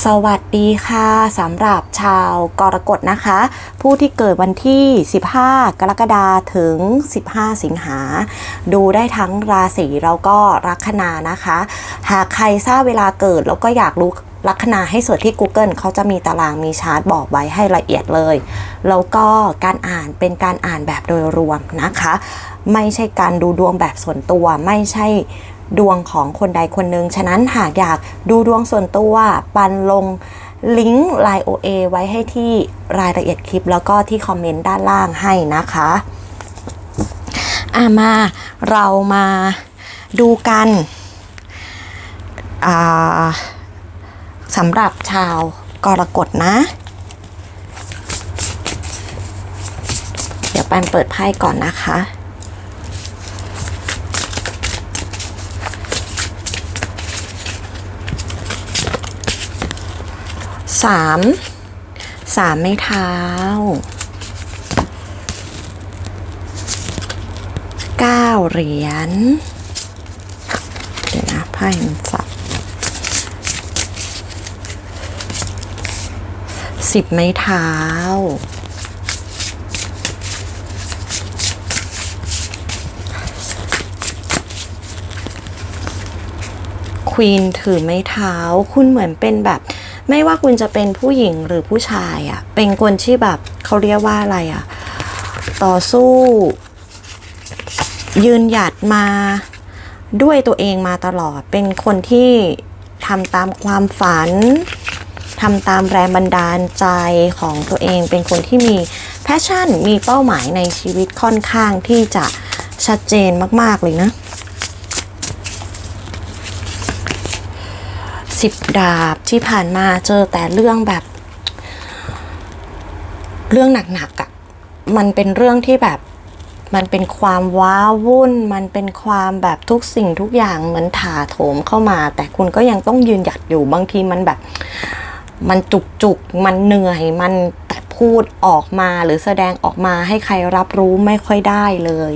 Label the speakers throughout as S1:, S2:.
S1: สวัสดีค่ะสำหรับชาวกรกฎนะคะ ผู้ที่เกิดวันที่ 15 กรกฎาคมถึง 15 สิงหา ดูได้ทั้งราศีแล้วก็ลัคนานะคะ หากใครทราบเวลาเกิดแล้วก็อยากรู้ลัคนาให้เสิร์ชที่ Google เขาจะมีตารางมีชาร์ตบอกไว้ให้ละเอียดเลย แล้วก็การอ่านเป็นการอ่านแบบโดยรวมนะคะ ไม่ใช่การดูดวงแบบส่วนตัวไม่ใช่ ดวงของคนใดคนหนึ่ง ฉะนั้นหากอยากดูดวงส่วนตัว ปันลงลิงก์ Line OA ไว้ให้ที่รายละเอียดคลิป แล้วก็ที่คอมเมนต์ด้านล่างให้นะคะอะมาเรามาดูกันอ่าสำหรับชาวกรกฎนะ เดี๋ยวปันเปิดไพ่ก่อนนะคะ สามสามไม้เท้าเก้าเหรียญเดี๋ยวนะไพ่มันสับสิบไม้เท้าควีนถือไม้เท้า คุณเหมือนเป็นแบบ ไม่ว่าคุณจะเป็นผู้หญิงหรือผู้ชายอะ่ะ เป็นคนที่แบบเขาเรียกว่าอะไรอะ่ะ ต่อสู้ ยืนหยัดมาด้วยตัวเองมาตลอด เป็นคนที่ทำตามความฝันทำตามแรงบันดาลใจของตัวเอง เป็นคนที่มีแพชชั่น มีเป้าหมายในชีวิตค่อนข้างที่จะชัดเจนมาก ๆ เลยนะ สิบดาบที่ผ่านมาเจอแต่เรื่องแบบ เรื่องหนักๆอะ่ะมันเป็นเรื่องที่แบบมันเป็นความว้าวุ่น มันเป็นความแบบทุกสิ่งทุกอย่างเหมือนถาโถมเข้ามา แต่คุณก็ยังต้องยืนหยัดอยู่บางทีมันแบบ มันจุกจุกมันเหนื่อยมันแต่พูดออกมาหรือแสดงออกมาให้ใครรับรู้ไม่ค่อยได้เลย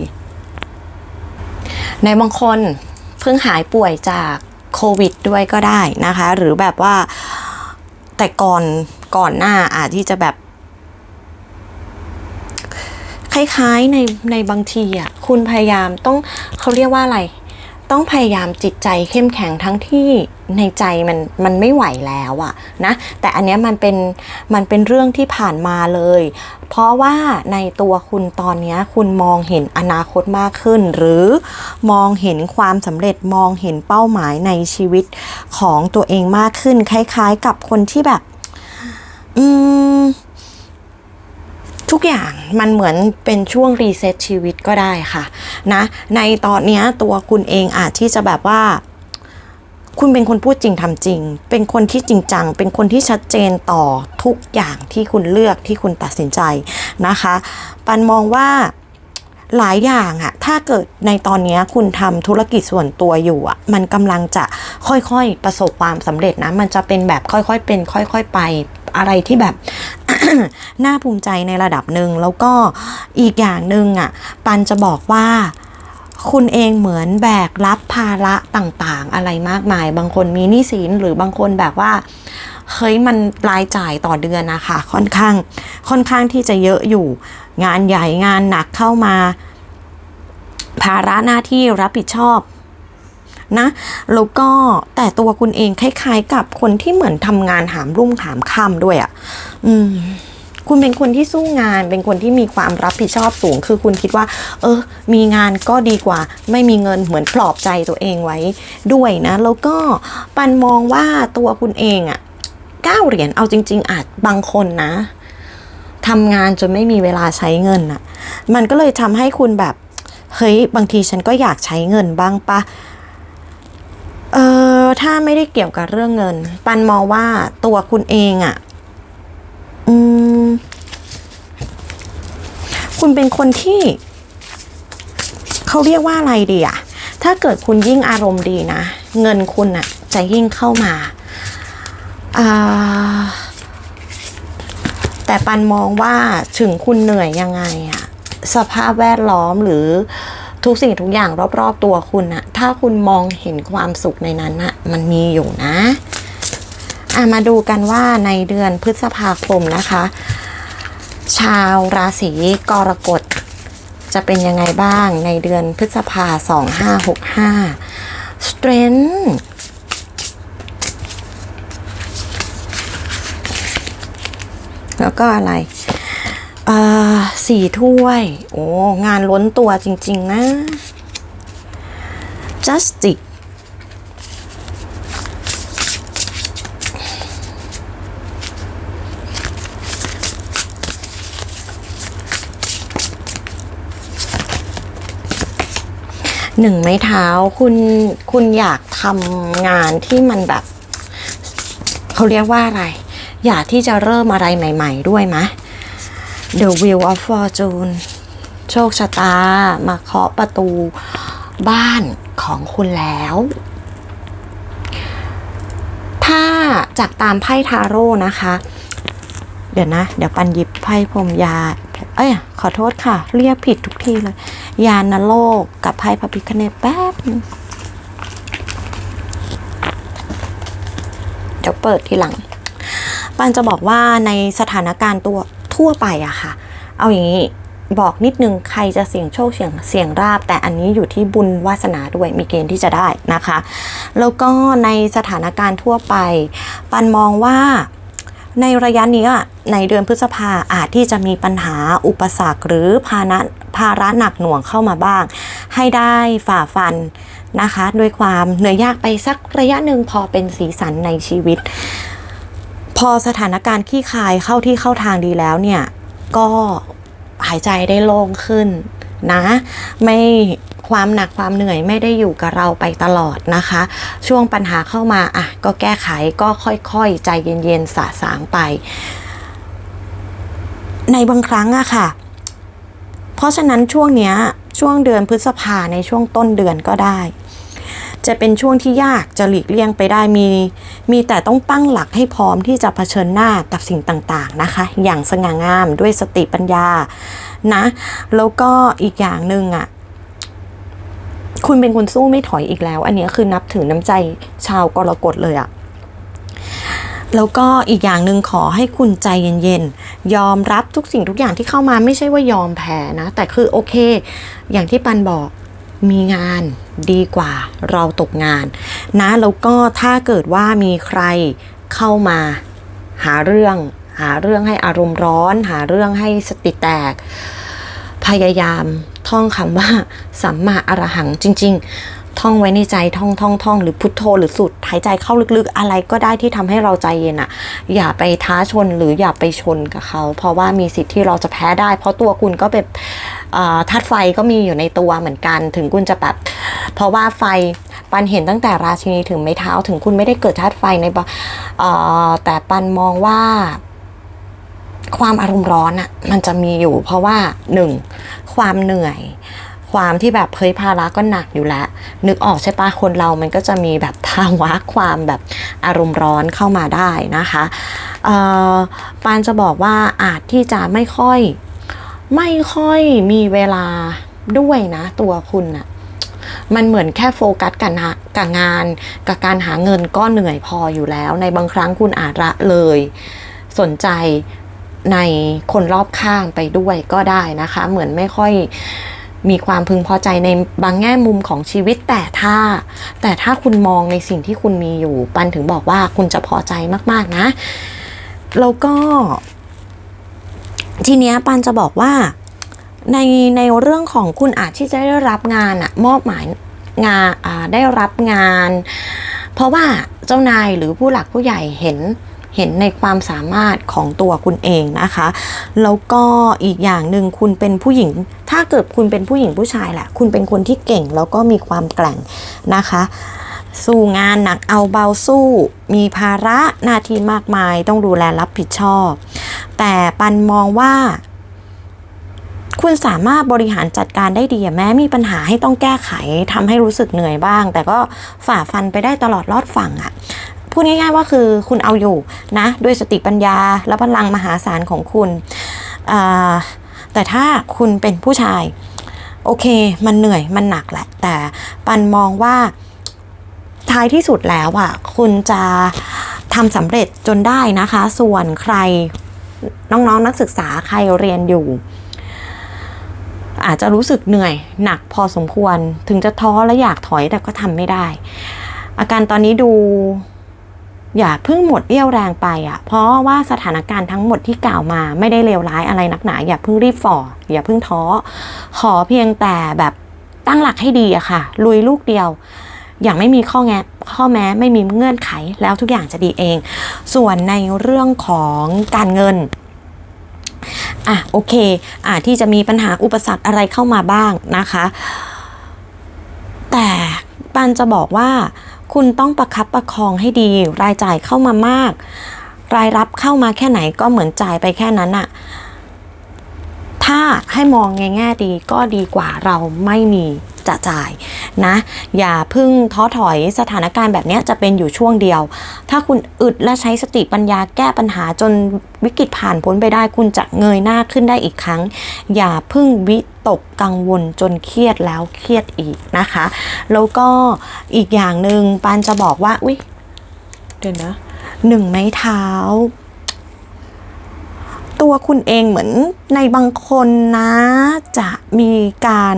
S1: ในบางคนเพิ่งหายป่วยจาก โควิดด้วยก็ได้นะคะ หรือแบบว่าแต่ก่อนก่อนหน้าอาจที่จะแบบ คล้ายๆในในบางทีอะคุณพยายามต้องเขาเรียกว่าอะไร ต้องพยายามจิตใจเข้มแข็งทั้งที่ในใจมันมันไม่ไหวแล้วอะนะแต่อันเนี้ยมันเป็นมันเป็นเรื่องที่ผ่านมาเลย เพราะว่าในตัวคุณตอนเนี้ยคุณมองเห็นอนาคตมากขึ้น หรือมองเห็นความสำเร็จมองเห็นเป้าหมายในชีวิตของตัวเองมากขึ้น คล้าย ๆ กับคนที่แบบ อืม ทุกอย่างมันเหมือนเป็นช่วงรีเซ็ตชีวิตก็ได้ค่ะนะในตอนนี้ตัวคุณเองอาจที่จะแบบว่า คุณเป็นคนพูดจริงทำจริง เป็นคนที่จริงจัง เป็นคนที่ชัดเจนต่อทุกอย่างที่คุณเลือกที่คุณตัดสินใจนะคะ ปันมองว่าหลายอย่างอะถ้าเกิดในตอนนี้คุณทำธุรกิจส่วนตัวอยู่อะมันกำลังจะค่อยๆประสบความสำเร็จนะ มันจะเป็นแบบค่อยๆเป็น ค่อย ๆ ไป อะไรที่แบบ น่าภูมิใจในระดับหนึ่งแล้วก็อีกอย่างหนึ่งอะ ปันจะบอกว่าคุณเองเหมือนแบกรับภาระต่างๆ อะไรมากมาย บางคนมีหนี้สินหรือบางคนแบบว่าเฮ้ยมันรายจ่ายต่อเดือนนะคะค่อนข้างค่อนข้างที่จะเยอะอยู่ งานใหญ่งานหนักเข้ามา ภาระหน้าที่รับผิดชอบ นะแล้วก็แต่ตัวคุณเองคล้ายๆ กับคนที่เหมือนทำงานหามรุ่งหามค่ำด้วยอะ่ะอืมคุณเป็นคนที่สู้งาน เป็นคนที่มีความรับผิดชอบสูง คือคุณคิดว่า เออ มีงานก็ดีกว่า ไม่มีเงินเหมือนปลอบใจตัวเองไว้ด้วยนะ แล้วก็ปันมองว่าตัวคุณเองอะ่ะเก้าเหรียญ เอาจริง ๆ อาจบางคนนะทำงานจนไม่มีเวลาใช้เงินอะ มันก็เลยทำให้คุณแบบ เฮ้ย บางทีฉันก็อยากใช้เงินบ้างปะ ออถ้าไม่ได้เกี่ยวกับเรื่องเงิน ปันมองว่าตัวคุณเองอะ่ะ อืม คุณเป็นคนที่ เขาเรียกว่าอะไรดีอะถ้าเกิดคุณยิ่งอารมณ์ดีนะ เงินคุณอะจะยิ่งเข้ามาอ่าแต่ปันมองว่าถึงคุณเหนื่อยยังไงอะสภาพแวดล้อมหรือ ทุกสิ่งทุกอย่างรอบๆตัวคุณอะถ้าคุณมองเห็นความสุขในนั้นอะมันมีอยู่นะอะมาดูกันว่าในเดือนพฤษภาคมนะคะ ชาวราศีกรกฎจะเป็นยังไงบ้างในเดือนพฤษภาสองห้าหกห้า strength แล้วก็อะไร สี่ถ้วย โอ้ งานล้นตัวจริง ๆ นะ justice หนึ่งไม้เท้าคุณคุณอยากทำงานที่มันแบบ เขาเรียกว่าอะไร อยากที่จะเริ่มอะไรใหม่ ๆ ด้วยไหม The Wheel of Fortune โชคชะตามาเคาะประตูบ้านของคุณแล้ว ถ้าจากตามไพ่ทาโร่นะคะ เดี๋ยวนะ เดี๋ยวปันหยิบไพ่พรมยา เอ้ย ขอโทษค่ะ เรียกผิดทุกทีเลย ยานโลกกับไพ่พระพิคเนตแป๊บ เดี๋ยวเปิดทีหลังปันจะบอกว่าในสถานการณ์ตัว ทั่วไปอะค่ะ เอาอย่างนี้บอกนิดนึงใครจะเสี่ยงโชคเสี่ยงเสี่ยงราบ แต่อันนี้อยู่ที่บุญวาสนาด้วยมีเกณฑ์ที่จะได้นะคะ แล้วก็ในสถานการณ์ทั่วไป ปันมองว่าในระยะนี้ในเดือนพฤษภาอาจที่จะมีปัญหาอุปสรรคหรือภาระภาระหนักหน่วงเข้ามาบ้าง ให้ได้ฝ่าฟันนะคะ ด้วยความเหนื่อยยากไปสักระยะหนึ่งพอเป็นสีสันในชีวิต พอสถานการณ์ขี้คายเข้าที่เข้าทางดีแล้วเนี่ย ก็หายใจได้โล่งขึ้นนะไม่ความหนักความเหนื่อยไม่ได้อยู่กับเราไปตลอดนะคะ ช่วงปัญหาเข้ามาอะก็แก้ไขก็ค่อยๆ ใจเย็นๆสะสางไป ในบางครั้งอะค่ะ เพราะฉะนั้นช่วงเนี้ยช่วงเดือนพฤษภาในช่วงต้นเดือนก็ได้ จะเป็นช่วงที่ยากจะหลีกเลี่ยงไปได้มี มีแต่ต้องตั้งหลักให้พร้อมที่จะเผชิญหน้ากับสิ่งต่างๆนะคะ อย่างสง่างามด้วยสติปัญญานะ แล้วก็อีกอย่างหนึ่งอะคุณเป็นคนสู้ไม่ถอยอีกแล้ว อันนี้คือนับถือน้ำใจชาวกรกฎเลยอะแล้วก็อีกอย่างหนึ่งขอให้คุณใจเย็นๆ ยอมรับทุกสิ่งทุกอย่างที่เข้ามาไม่ใช่ว่ายอมแพ้นะ แต่คือโอเค อย่างที่ปันบอก มีงานดีกว่าเราตกงาน นะแล้วก็ถ้าเกิดว่ามีใครเข้ามาหาเรื่อง หาเรื่องให้อารมณ์ร้อน หาเรื่องให้สติแตก พยายามท่องคำว่าสัมมาอรหังจริง ๆ ท่องไว้ในใจท่องท่องท่องหรือพุทโธหรือสุดหายใจเข้าลึกๆ อะไรก็ได้ที่ทำให้เราใจเย็นอะอย่าไปท้าชนหรืออย่าไปชนกับเขา เพราะว่ามีสิทธิ์ที่เราจะแพ้ได้ เพราะตัวคุณก็เป็นธาตุไฟก็มีอยู่ในตัวเหมือนกัน ถึงคุณจะแบบเพราะว่าไฟปันเห็นตั้งแต่ราชินีถึงไม้เท้าถึงคุณไม่ได้เกิดธาตุไฟในบะเอ่อแต่ปันมองว่าความอารมณ์ร้อนอะมันจะมีอยู่เพราะว่าหนึ่งความเหนื่อย ความที่แบบเฮ้ยภาระก็หนักอยู่แล้ว นึกออกใช่ปะคนเรามันก็จะมีแบบภาวะความแบบอารมณ์ร้อนเข้ามาได้นะคะปานจะบอกว่าอาจที่จะไม่ค่อย ไม่ค่อยมีเวลาด้วยนะตัวคุณอะมันเหมือนแค่โฟกัสกับงานกับงาน กับการหาเงินก็เหนื่อยพออยู่แล้ว ในบางครั้งคุณอาจละเลย สนใจในคนรอบข้างไปด้วยก็ได้นะคะ เหมือนไม่ค่อย มีความพึงพอใจในบางแง่มุมของชีวิตแต่ถ้า แต่ถ้าคุณมองในสิ่งที่คุณมีอยู่ ปันถึงบอกว่าคุณจะพอใจมาก ๆ นะ แล้วก็ ทีเนี้ยปันจะบอกว่าในในเรื่องของคุณอาจที่จะได้รับงานอะมอบหมายงานอ่าได้รับงาน เพราะว่าเจ้านายหรือผู้หลักผู้ใหญ่เห็น เห็นในความสามารถของตัวคุณเองนะคะ แล้วก็อีกอย่างหนึ่งคุณเป็นผู้หญิง ถ้าเกิดคุณเป็นผู้หญิงผู้ชายแหละคุณเป็นคนที่เก่งแล้วก็มีความแกร่งนะคะสู้งานหนักเอาเบาสู้ มีภาระหน้าที่มากมายต้องดูแลรับผิดชอบ แต่ปันมองว่า คุณสามารถบริหารจัดการได้ดีแม้มีปัญหาให้ต้องแก้ไขทำให้รู้สึกเหนื่อยบ้าง แต่ก็ฝ่าฟันไปได้ตลอดรอดฝั่งอะ พูดง่ายๆว่าคือคุณเอาอยู่นะด้วยสติปัญญาและพลังมหาศาลของคุณ แต่ถ้าคุณเป็นผู้ชาย โอเค มันเหนื่อยมันหนักแหละ แต่ปันมองว่าท้ายที่สุดแล้วอะคุณจะททำสำเร็จจนได้นะคะ ส่วนใครน้องๆนนักศึกษาใครเรียนอยู่ อาจจะรู้สึกเหนื่อยหนักพอสมควรถึงจะท้อและอยากถอยแต่ก็ทำไม่ได้ อาการตอนนี้ดู อย่าเพิ่งหมดเรี่ยวแรงไปอะ่ะ เพราะว่าสถานการณ์ทั้งหมดที่กล่าวมาไม่ได้เลวร้ายอะไรนักหนา อย่าเพิ่งรีบฝ่ออย่าเพิ่งท้อ ขอเพียงแต่แบบตั้งหลักให้ดีอะค่ะ ลุยลูกเดียว อย่างไม่มีข้อแงข้อแม้ไม่มีเงื่อนไขแล้วทุกอย่างจะดีเอง ส่วนในเรื่องของการเงินอะโอเคอะที่จะมีปัญหาอุปสรรคอะไรเข้ามาบ้างนะคะ แต่ปันจะบอกว่า คุณต้องประคับประคองให้ดี รายจ่ายเข้ามามาก รายรับเข้ามาแค่ไหนก็เหมือนจ่ายไปแค่นั้นอะ ถ้าให้มองในแง่ดีก็ดีกว่าเราไม่มีจะจ่ายนะ อย่าพึ่งท้อถอยสถานการณ์แบบนี้จะเป็นอยู่ช่วงเดียว ถ้าคุณอึดและใช้สติปัญญาแก้ปัญหาจนวิกฤตผ่านพ้นไปได้ คุณจะเงยหน้าขึ้นได้อีกครั้ง อย่าพึ่งวิตกกังวลจนเครียดแล้วเครียดอีกนะคะ แล้วก็อีกอย่างหนึ่งปานจะบอกว่าอุ๊ยเดี๋ยวนะหนึ่งไม้เท้า ตัวคุณเองเหมือนในบางคนนะ จะมีการ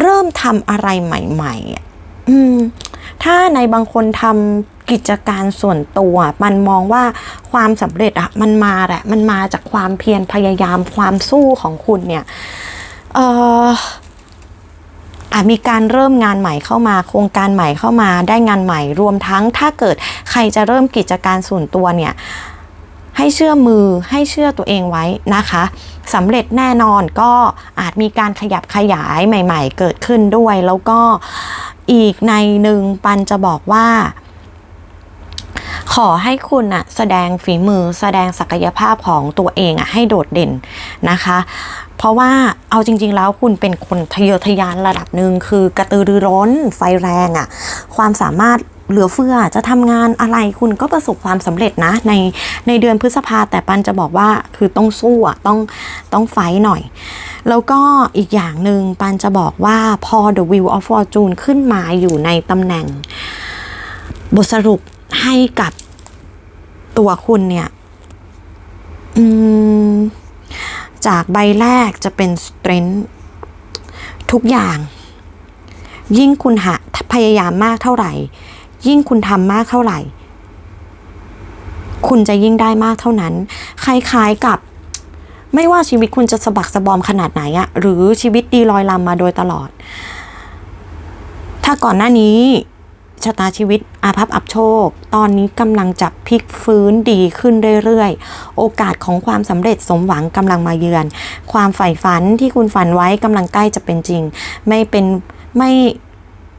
S1: เริ่มทำอะไรใหม่ๆถ้าในบางคนทำกิจการส่วนตัว มันมองว่าความสำเร็จอะมันมาแหละมันมาจากความเพียรพยายามความสู้ของคุณเนี่ยอ่ออาจมีการเริ่มงานใหม่เข้ามา โครงการใหม่เข้ามาได้งานใหม่รวมทั้งถ้าเกิดใครจะเริ่มกิจการส่วนตัวเนี่ย ให้เชื่อมือให้เชื่อตัวเองไว้นะคะสำเร็จแน่นอนก็อาจมีการขยับขยายใหม่ ๆ เกิดขึ้นด้วย แล้วก็อีกในหนึ่งปันจะบอกว่า ขอให้คุณอะแสดงฝีมือแสดงศักยภาพของตัวเองอะให้โดดเด่นนะคะ เพราะว่าเอาจริง ๆ แล้วคุณเป็นคนทะเยอทะยานระดับหนึ่งคือกระตือรือร้นไฟแรงอะความสามารถ เหลือเฟือจะทำงานอะไรคุณก็ประสบความสำเร็จนะในในเดือนพฤษภาแต่ปันจะบอกว่าคือต้องสู้อะต้องต้องไฟหน่อย แล้วก็อีกอย่างหนึ่งปันจะบอกว่าพอ The Wheel of Fortune ขึ้นมาอยู่ในตำแหน่ง บทสรุปให้กับตัวคุณเนี่ยจากใบแรกจะเป็น strength ทุกอย่าง ยิ่งคุณหาพยายามมากเท่าไหร่ ยิ่งคุณทำมากเท่าไหร่ คุณจะยิ่งได้มากเท่านั้น คล้ายๆกับ ไม่ว่าชีวิตคุณจะสะบักสะบอมขนาดไหนอะหรือชีวิตดีลอยลำมาโดยตลอด ถ้าก่อนหน้านี้ชะตาชีวิตอาภัพอับโชค ตอนนี้กำลังจะพลิกฟื้นดีขึ้นเรื่อยๆ โอกาสของความสำเร็จสมหวังกำลังมาเยือน ความใฝ่ฝันที่คุณฝันไว้กำลังใกล้จะเป็นจริง ไม่เป็นไม่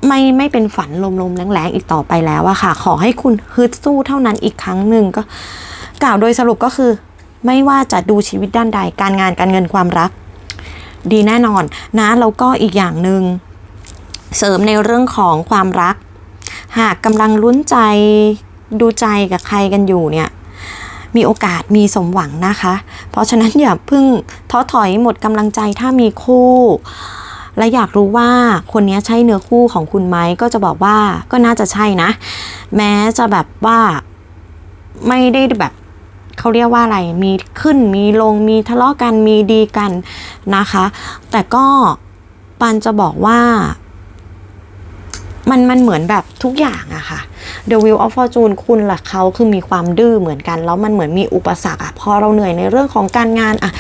S1: ไม่ไม่เป็นฝันลมๆแรงๆอีกต่อไปแล้วอะค่ะ ขอให้คุณฮึดสู้เท่านั้นอีกครั้งหนึ่งก็ กล่าวโดยสรุปก็คือ ไม่ว่าจะดูชีวิตด้านใดการงานการเงินความรัก ดีแน่นอนนะแล้วก็อีกอย่างหนึ่งเสริมในเรื่องของความรัก หากกำลังลุ้นใจดูใจกับใครกันอยู่เนี่ยมีโอกาสมีสมหวังนะคะ เพราะฉะนั้นอย่าพิ่งท้อถอยหมดกำลังใจถ้ามีคู่ และอยากรู้ว่าคนนี้ใช่เนื้อคู่ของคุณไหมก็จะบอกว่าก็น่าจะใช่นะ แม้จะแบบว่าไม่ได้แบบเขาเรียกว่าอะไร มีขึ้นมีลงมีทะเลาะกันมีดีกันนะคะ แต่ก็ปันจะบอกว่า มันมันเหมือนแบบทุกอย่างอะค่ะ The Wheel of Fortune คุณล่ะเขาคือมีความดื้อเหมือนกัน แล้วมันเหมือนมีอุปสรรคอะพอเราเหนื่อยในเรื่องของการงานอะ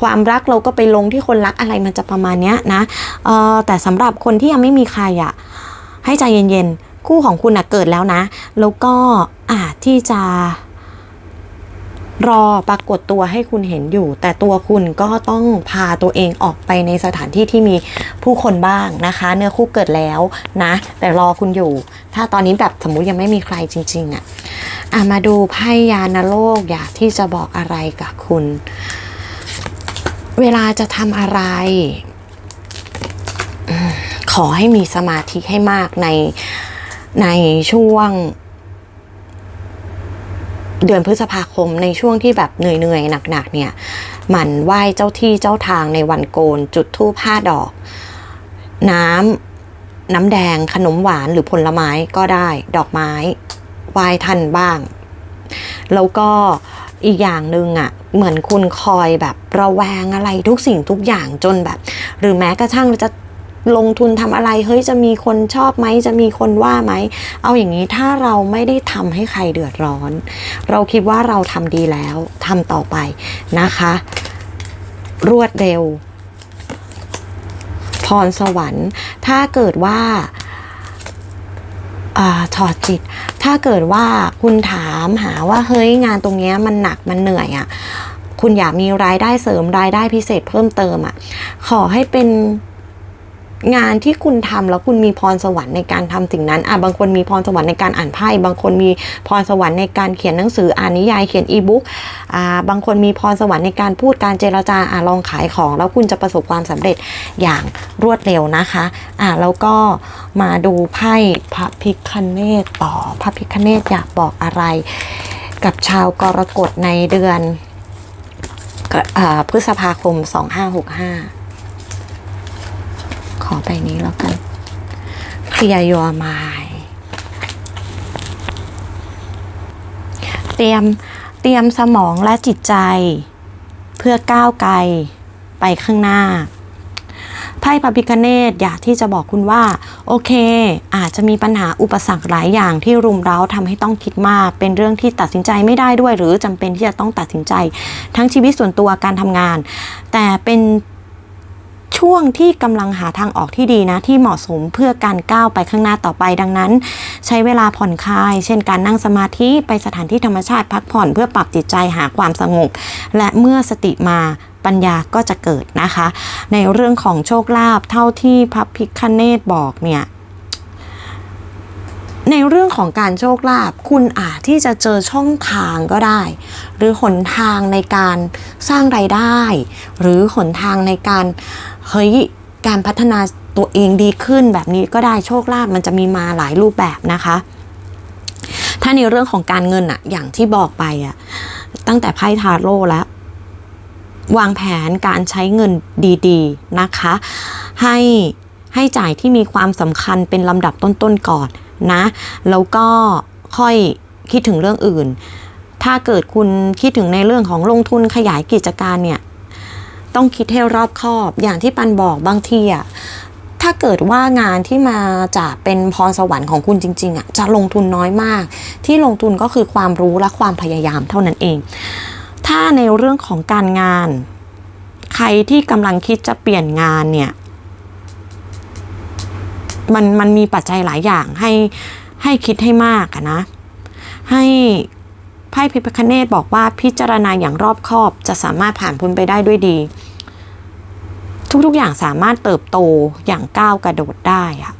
S1: ความรักเราก็ไปลงที่คนรักอะไรมันจะประมาณเนี้ยนะเออแต่สำหรับคนที่ยังไม่มีใครอะให้ใจเย็นๆ คู่ของคุณอะเกิดแล้วนะ แล้วก็อาจที่จะ รอปรากฏตัวให้คุณเห็นอยู่ แต่ตัวคุณก็ต้องพาตัวเองออกไปในสถานที่ที่มีผู้คนบ้างนะคะ เนื้อคู่เกิดแล้วนะ แต่รอคุณอยู่ ถ้าตอนนี้แบบสมมุติยังไม่มีใครจริง ๆอะอะมาดูไพ่ยานโลกอยากที่จะบอกอะไรกับคุณ เวลาจะทำอะไร ขอให้มีสมาธิให้มากในในช่วง เดือนพฤษภาคมในช่วงที่แบบเหนื่อยๆหนักๆเนี่ยหมั่นไหว้เจ้าที่เจ้าทางในวันโกน จุดธูปห้าดอก น้ำน้ำแดงขนมหวานหรือผลไม้ก็ได้ ดอกไม้ไหวายทันบ้าง แล้วก็อีกอย่างหนึ่งอะ่ะเหมือนคุณคอยแบบระแวงอะไรทุกสิ่งทุกอย่างจนแบบ หรือแม้กระทั่งจะ ลงทุนทำอะไรเฮ้ยจะมีคนชอบไหมจะมีคนว่าไหม เอาอย่างนี้ถ้าเราไม่ได้ทำให้ใครเดือดร้อน เราคิดว่าเราทำดีแล้วทำต่อไปนะคะ รวดเร็ว พรสวรรค์ ถ้าเกิดว่าอถอดจิต ถ้าเกิดว่าคุณถามหาว่าเฮ้ยงานตรงนี้มันหนักมันเหนื่อยอะ่ะ คุณอยากมีรายได้เสริมรายได้พิเศษเพิ่มเติมอะ่ะ ขอให้เป็น งานที่คุณทำแล้วคุณมีพรสวรรค์ในการทำสิ่งนั้นอะบางคนมีพรสวรรค์ในการอ่านไพ่บางคนมีพรสวรรค์ในการเขียนหนังสืออ่านนิยายเขียนอีบุ๊กอ่าบางคนมีพรสวรรค์ในการพูดการเจรจาอะลองขายของ แล้วคุณจะประสบความสำเร็จอย่างรวดเร็วนะคะอะแล้วก็มาดูไพ่พระพิคเนตต่อพระพิคเนตอยากบอกอะไร กับชาวกรกฎในเดือนอพฤษภาคม 2565 ขอไปนี้แล้วกันเคลียร์ your mind เตรียมเตรียมสมองและจิตใจ เพื่อก้าวไกลไปข้างหน้าไพ่พระพิคเนตอยากที่จะบอกคุณว่า โอเค อาจจะมีปัญหาอุปสรรคหลายอย่างที่รุมเร้าทำให้ต้องคิดมาก เป็นเรื่องที่ตัดสินใจไม่ได้ด้วย หรือจำเป็นที่จะต้องตัดสินใจ ทั้งชีวิตส่วนตัวการทำงาน แต่เป็น ช่วงที่กำลังหาทางออกที่ดีนะที่เหมาะสมเพื่อการก้าวไปข้างหน้าต่อไปดังนั้น ใช้เวลาผ่อนคลาย เช่นการนั่งสมาธิไปสถานที่ธรรมชาติพักผ่อนเพื่อปรับจิตใจหาความสงบ และเมื่อสติมาปัญญาก็จะเกิดนะคะ ในเรื่องของโชคลาภเท่าที่พระพิคเนตบอกเนี่ยในเรื่องของการโชคลาภคุณอาจที่จะเจอช่องทางก็ได้ หรือหนทางในการสร้างไรายได้ หรือหนทางในการ เฮ้ยการพัฒนาตัวเองดีขึ้นแบบนี้ก็ได้โชคลาภมันจะมีมาหลายรูปแบบนะคะ ถ้าในเรื่องของการเงินอะอย่างที่บอกไปอะตั้งแต่ไพ่ทาโร่แล้ว วางแผนการใช้เงินดีๆนะคะ ให้ให้จ่ายที่มีความสำคัญเป็นลำดับต้นๆก่อนนะ แล้วก็ค่อยคิดถึงเรื่องอื่น ถ้าเกิดคุณคิดถึงในเรื่องของลงทุนขยายกิจการเนี่ย ต้องคิดให้รอบคอบ อย่างที่ปันบอกบางทีอะถ้าเกิดว่างานที่มาจากเป็นพรสวรรค์ของคุณจริง ๆอะจะลงทุนน้อยมาก ที่ลงทุนก็คือความรู้และความพยายามเท่านั้นเอง ถ้าในเรื่องของการงาน ใครที่กำลังคิดจะเปลี่ยนงานเนี่ยมันมันมีปัจจัยหลายอย่างให้ให้คิดให้มากะนะ ให้ พ่พิพคเนตบอกว่าพิจารณาอย่างรอบคอบจะสามารถผ่านพ้นไปได้ด้วยดี ทุกๆอย่างสามารถเติบโตอย่างก้าวกระโดดได้อะ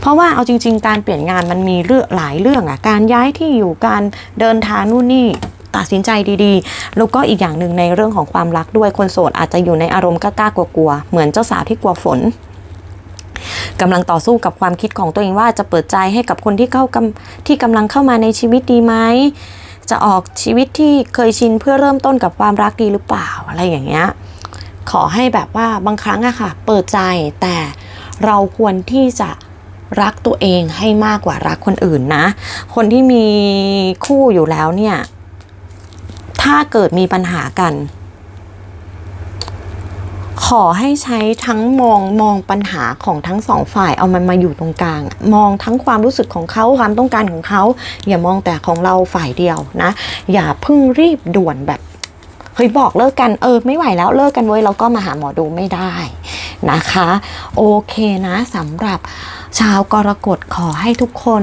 S1: เพราะว่าเอาจริง ๆ การเปลี่ยนงานมันมีเรื่องหลายเรื่องอะการย้ายที่อยู่การเดินทางนู่นนี่ตัดสินใจดีๆ แล้วก็อีกอย่างหนึ่งในเรื่องของความรักด้วยคนโสดอาจจะอยู่ในอารมณ์กล้าๆกลัวๆ เหมือนเจ้าสาวที่กลัวฝน กำลังต่อสู้กับความคิดของตัวเองว่าจะเปิดใจให้กับคนที่เข้ากำที่กำลังเข้ามาในชีวิตดีไหมจะออกชีวิตที่เคยชินเพื่อเริ่มต้นกับความรักดีหรือเปล่าอะไรอย่างเงี้ยขอให้แบบว่าบางครั้งอะค่ะ เปิดใจแต่เราควรที่จะรักตัวเองให้มากกว่ารักคนอื่นนะ คนที่มีคู่อยู่แล้วเนี่ย ถ้าเกิดมีปัญหากัน ขอให้ใช้ทั้งมองมองปัญหาของทั้งสองฝ่ายเอามันมาอยู่ตรงกลาง มองทั้งความรู้สึกของเขาความต้องการของเขา อย่ามองแต่ของเราฝ่ายเดียวนะ อย่าเพิ่งรีบด่วนแบบเฮ้ยบอกเลิกกันเออไม่ไหวแล้วเลิกกันเว้ยเราก็มาหาหมอดูไม่ได้นะคะ โอเคนะสำหรับชาวกรกฎขอให้ทุกคน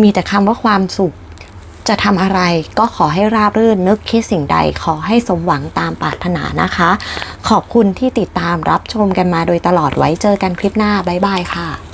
S1: มีแต่คำว่าความสุข จะทำอะไรก็ขอให้ราบรื่นนึกคิดสิ่งใดขอให้สมหวังตามปรารถนานะคะ ขอบคุณที่ติดตามรับชมกันมาโดยตลอดไว้เจอกันคลิปหน้า บ๊ายบายค่ะ